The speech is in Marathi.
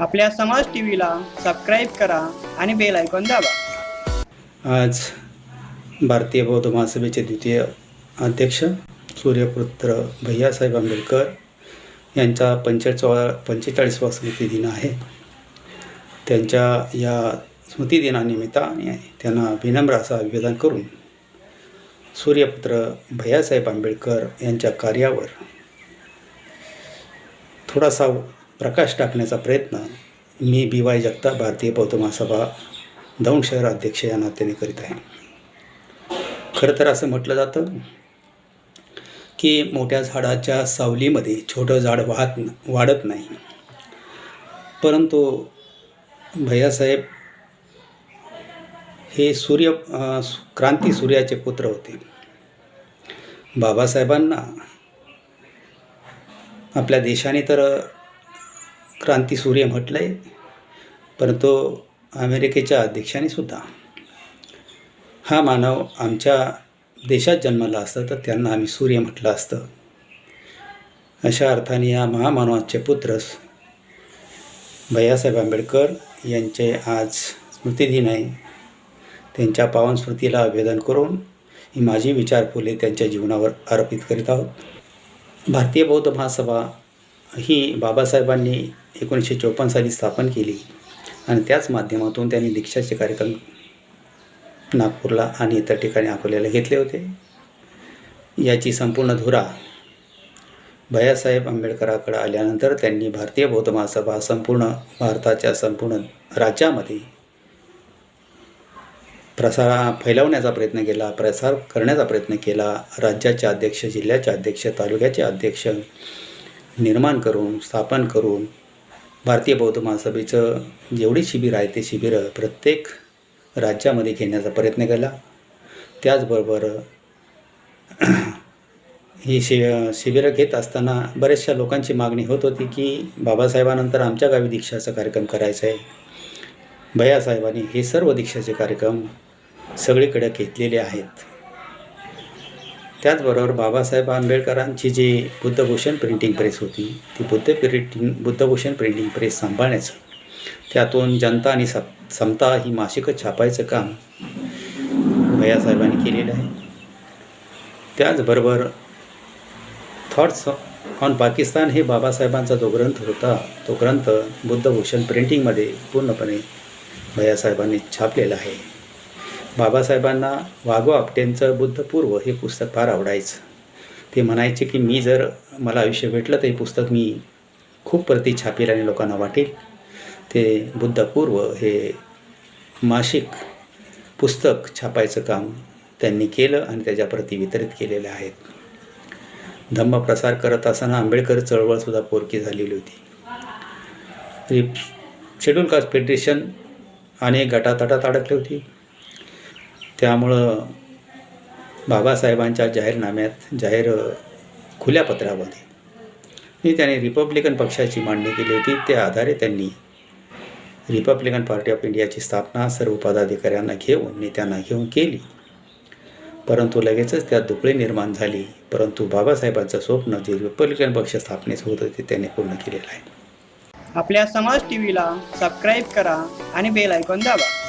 आपल्या समाज टी व्हीला सबस्क्राईब करा आणि बेल आयकॉन दाबा. आज भारतीय बौद्ध महासभेचे द्वितीय अध्यक्ष सूर्यपुत्र भैयासाहेब आंबेडकर यांचा पंचेचाळ पंचेचाळीसवा स्मृतिदिन आहे. त्यांच्या या स्मृतिदिनानिमित्ताने त्यांना विनम्र असा अभिवादन करून सूर्यपुत्र भैयासाहेब आंबेडकर यांच्या कार्यावर थोडासा प्रकाश टाकण्याचा प्रयत्न मी बी वाय जगताप भारतीय बौद्ध महासभा दौंड शहर अध्यक्ष या नात्याने करीत आहे. खरं तर असं म्हटलं जातं की मोठ्या झाडाच्या सावलीमध्ये छोटं झाड वाहत वाढत नाही. परंतु भैयासाहेब हे सूर्य क्रांती सूर्याचे पुत्र होते. बाबासाहेबांना आपल्या देशाने तर क्रांती सूर्य म्हटलं आहे परंतु अमेरिकेच्या अध्यक्षाने सुद्धा. हा मानव आमच्या देशात जन्मला असतं तर त्यांना आम्ही सूर्य म्हटलं असतं. अशा अर्थाने या महामानवाचे पुत्र भैयासाहेब आंबेडकर यांचे आज स्मृतिदिन आहे. त्यांच्या पावन स्मृतीला अभिवादन करून ही माझी विचार फुले त्यांच्या जीवनावर अर्पित करीत आहोत. भारतीय बौद्ध महासभा ही बाबासाहेबांनी एकोणीसशे चोपन्न साली स्थापन केली. आणि त्याच माध्यमातून त्यांनी दीक्षाचे कार्यक्रम नागपूरला आणि इतर ठिकाणी अकोल्याला घेतले होते. याची संपूर्ण धुरा भैयासाहेब आंबेडकराकडे आल्यानंतर त्यांनी भारतीय बौद्ध महासभा संपूर्ण भारताच्या संपूर्ण राज्यामध्ये प्रसार फैलावण्याचा प्रयत्न केला प्रसार करण्याचा प्रयत्न केला. राज्याचे अध्यक्ष जिल्ह्याचे अध्यक्ष तालुक्याचे अध्यक्ष निर्माण करून स्थापन करून भारतीय बौद्ध महासभेचं जेवढी शिबिर आहे ते शिबिरं प्रत्येक राज्यामध्ये घेण्याचा प्रयत्न केला. त्याचबरोबर ही शि शिबिरं घेत असताना बऱ्याचशा लोकांची मागणी होत होती की बाबासाहेबानंतर आमच्या गावी दीक्षाचा कार्यक्रम करायचा आहे. भैयासाहेबांनी हे सर्व दीक्षाचे कार्यक्रम सगळीकडे घेतलेले आहेत. त्याचबरोबर बाबासाहेब आंबेडकरांची जी बुद्धभूषण प्रिंटिंग प्रेस होती ती Buddha printing Buddhabhushan printing press सांभाळण्याचं त्यातून जनता आणि सप समता ही मासिकं छापायचं काम भैयासाहेबांनी केलेलं आहे. त्याचबरोबर थॉट्स ऑन पाकिस्तान हे बाबासाहेबांचा जो ग्रंथ होता तो ग्रंथ बुद्धभूषण प्रिंटिंगमध्ये पूर्णपणे भैयासाहेबांनी छापलेला आहे. बाबासाहेबांना वाघो आपटेंचं बुद्धपूर्व हे पुस्तक फार आवडायचं. ते म्हणायचे की मी जर मला आयुष्य भेटलं तर हे पुस्तक मी खूप प्रती छापेल आणि लोकांना वाटेल. ते बुद्धपूर्व हे मासिक पुस्तक छापायचं काम त्यांनी केलं आणि त्याच्या प्रती वितरित केलेल्या आहेत. धम्मप्रसार करत असताना आंबेडकर चळवळसुद्धा पोरकी झालेली होती. शेड्यूल कास्ट फेडरेशन अनेक गटातटात अडकली होती. त्यामुळं बाबासाहेबांच्या जाहीरनाम्यात जाहीर खुल्या पत्रामध्ये मी त्याने रिपब्लिकन पक्षाची मांडणी केली होती. त्या आधारे त्यांनी रिपब्लिकन पार्टी ऑफ इंडियाची स्थापना सर्व पदाधिकाऱ्यांना घेऊन नेत्यांना घेऊन केली. परंतु लगेचच त्यात दुपळी निर्माण झाली. परंतु बाबासाहेबांचं स्वप्न जे रिपब्लिकन पक्ष स्थापनेचं होतं ते त्यांनी पूर्ण केलेलं आहे. आपल्या समाज टीव्हीला सबस्क्राईब करा आणि बेल ऐकून दाबा.